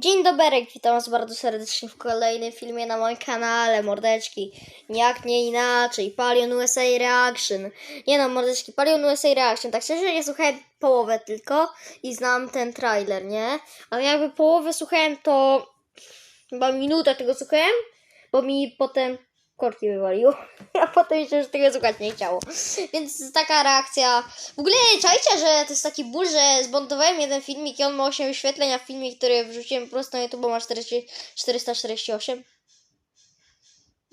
Dzień dobry, witam was bardzo serdecznie w kolejnym filmie na moim kanale, mordeczki. Jak nie inaczej, Palion USA Reaction. Nie no, mordeczki, Palion USA Reaction. Tak szczerze, nie słuchałem połowę tylko i znam ten trailer, nie? Ale jakby połowę słuchałem, to chyba minutę tego słuchałem, bo mi potem korki wywaliło. A potem się już tego słuchać nie chciało. Więc taka reakcja. W ogóle czajcie, że to jest taki ból, że zmontowałem jeden filmik i on ma 8 wyświetleń, a filmik, który wrzuciłem po prostu na YouTube ma 40, 448.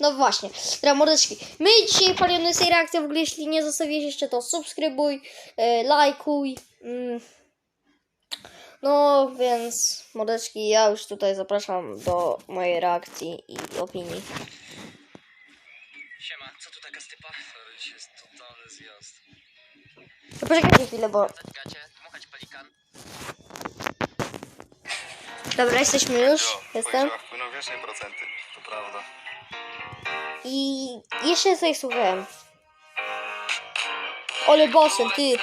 No właśnie, dobra mordeczki. My dzisiaj palimy tej reakcji, w ogóle jeśli nie zostawiłeś jeszcze to subskrybuj, e, lajkuj. Mm. No więc mordeczki, ja już tutaj zapraszam do mojej reakcji i opinii. Siema, co tu taka stypa? Sorry, dzisiaj jest totalny zjazd. To poczekajcie chwilę, bo... Gacie, dmuchać pelikan. Dobra, jesteśmy już, jestem. powiedziała, wpłyną wiecznie procenty, to prawda. I jeszcze coś słuchałem. Ole bossem, ty.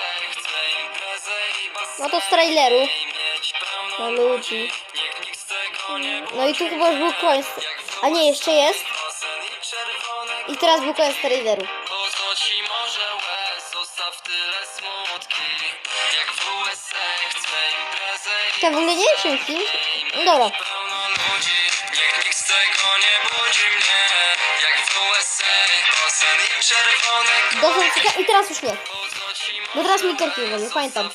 No to z traileru. No ludzi. No i tu chyba już był koniec. A nie, jeszcze jest. I teraz był koniec traileru. Po co ci może łez, zostaw tyle smutki Jak w USA chcę imprezę i Ja w ogóle nie czym film. No dobra. pełno Niech nikt z tego nie budzi mnie Jak w USA i czerwone Dosyć ciekawe. I teraz już nie. Ci Bo teraz mi korki wywalił, pamiętam.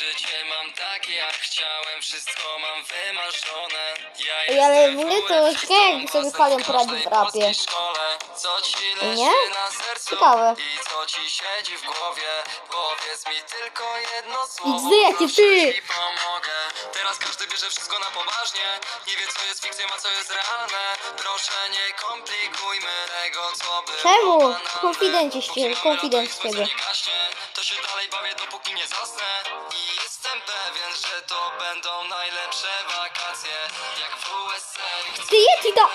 Życie mam takie jak chciałem Wszystko mam wymarzone ja Ej, ale w ogóle to ciekawe, jakby sobie Palion poradził w rapie. szkole. Co ci leży Nie? na sercu Ciekawe. i co ci siedzi w głowie Powiedz mi tylko jedno słowo XD, jakie proszę, ty! ci pomogę Teraz każdy bierze wszystko na poważnie Nie wie co jest fikcją, a co jest realne Proszę nie komplikujmy tego co było Czemu? Konfidencie mamy konfident To się dalej pewien, że to będą najlepsze wakacje Jak w USA Ty Yeti to...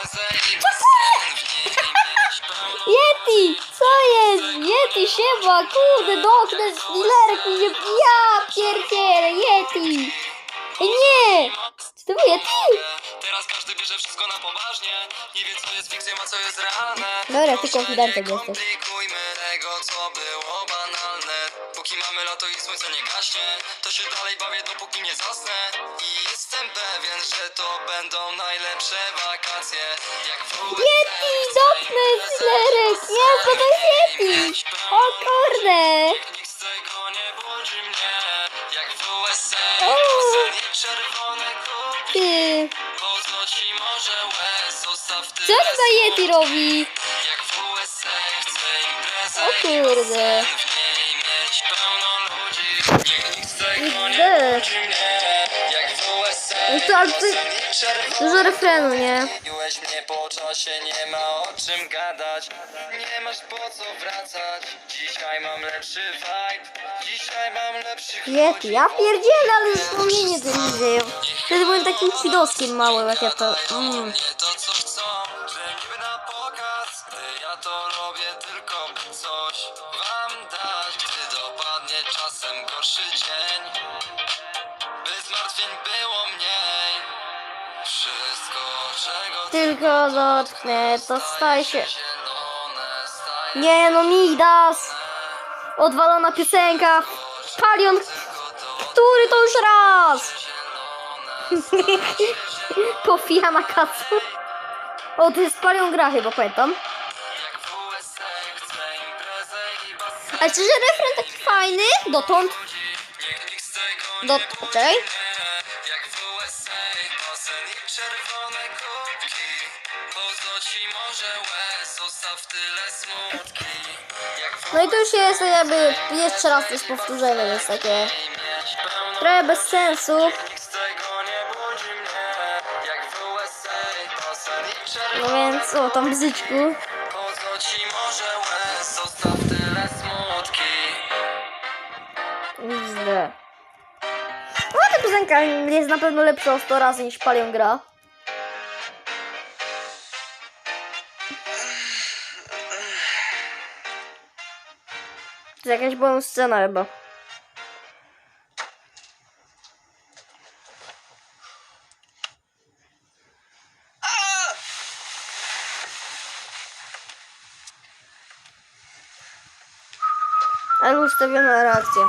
Yeti! Co jest? Yeti, siema, kurde, doknę z dealerki, nie... Ja pierdzielę, Yeti! Nie! Czy to był Yeti? Teraz każdy bierze wszystko na poważnie Nie wie co jest fikcją, a co jest realne Dobra, ty Proszę, konfidentem nie jesteś. komplikujmy tego, co Póki mamy lato i słońce nie gaśnie To się dalej bawię, dopóki nie zasnę I jestem pewien, że to będą najlepsze wakacje Jak w Yeti, doknę z dealerek! Nie, co to jest Yeti? O kurde! Nikt z tego nie budzi mnie Jak w USA O. Osen i czerwone kupi Ty... Co ci może łez Zostaw Co tyle to za Yeti robi? Jak w USA chcę imprezę O kurde. To, czerwone Dużo refrenu, nie? Miłeś mnie po czasie, nie ma o czym gadać. Nie masz po co wracać. Dzisiaj mam lepszy vibe. Dzisiaj mam lepszy Yeti, ja pierdzielę, ale wspomnienie to mi dzieją. Wtedy byłem takim kidoskiem małym, jak ja to... Mm. Nie to co chcą, że niby na pokaz Gdy ja to robię tylko by coś wam dać. Gdy dopadnie czasem gorszy dzień. By zmartwień było Tylko dotknę, to staje się... Nie no, Midas! Odwalona piosenka! Palion! Który to już raz? Pofija na kacu. O, to jest Palion gra chyba, pamiętam. Ale szczerze, refren taki fajny, dotąd. Niech nikt z czerwone kubki Po ci może łez, zostaw tyle smutki No i to już jest jakby jeszcze raz też powtórzenie, jest takie trochę bez sensu. No więc, o, tam bzyczku. Po ci może łez, zostaw tyle smutki piosenka jest na pewno lepsza o 100 razy niż Palion gra. To jest jakaś bonus scena chyba. Ale ustawiona reakcja.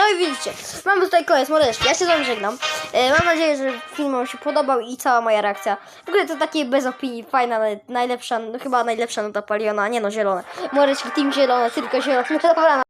No i widzicie, mamy tutaj koniec mordeczki. Ja się z wami żegnam. E, mam nadzieję, że film wam się podobał i cała moja reakcja. W ogóle to takie bez opinii, fajna, naj- najlepsza, no chyba najlepsza nuta paliona. Nie no, zielone. Mordeczki, team zielone, tylko zielone. Dobra,